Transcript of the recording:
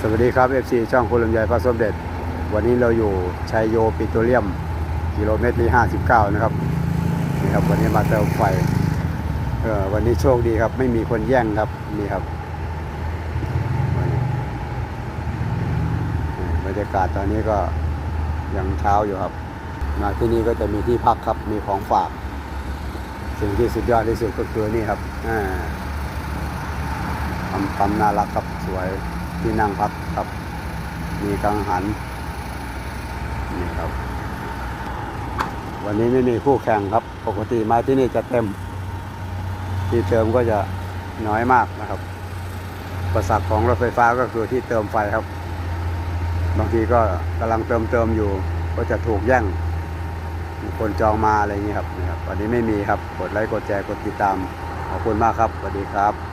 สวัสดีครับ FC ช่องคุณลำไยพระสมเด็จ วันนี้เราอยู่ชัยโยปิโตรเลียม กิโลเมตรที่ 59 นะครับนี่ครับ วันนี้มาเติมไฟเออวันนี้โชคดีครับ ไม่มีคนแย่งครับนี่ครับบรรยากาศตอนนี้ก็ยังเช้าอยู่ครับมาที่นี่ก็จะมีที่พักครับมีของฝาก สิ่งที่สุดยอดที่สุดก็คือนี่ครับอ่าทำทำน่ารักครับสวย ที่นั่งพักครับ มีกังหันนี่ครับ วันนี้ไม่มีคู่แข่งครับ ปกติมาที่นี่จะเต็ม ที่เติมก็จะน้อยมากนะครับ ประสักของรถไฟฟ้าก็คือที่เติมไฟครับ บางทีก็กำลังเติมเติมอยู่ ก็จะถูกแย่งคนจองมาอะไรอย่างนี้ครับนี่ครับวันนี้ไม่มีครับ กดไลค์ กดแชร์ กดติดตาม ขอบคุณมากครับ สวัสดีครับ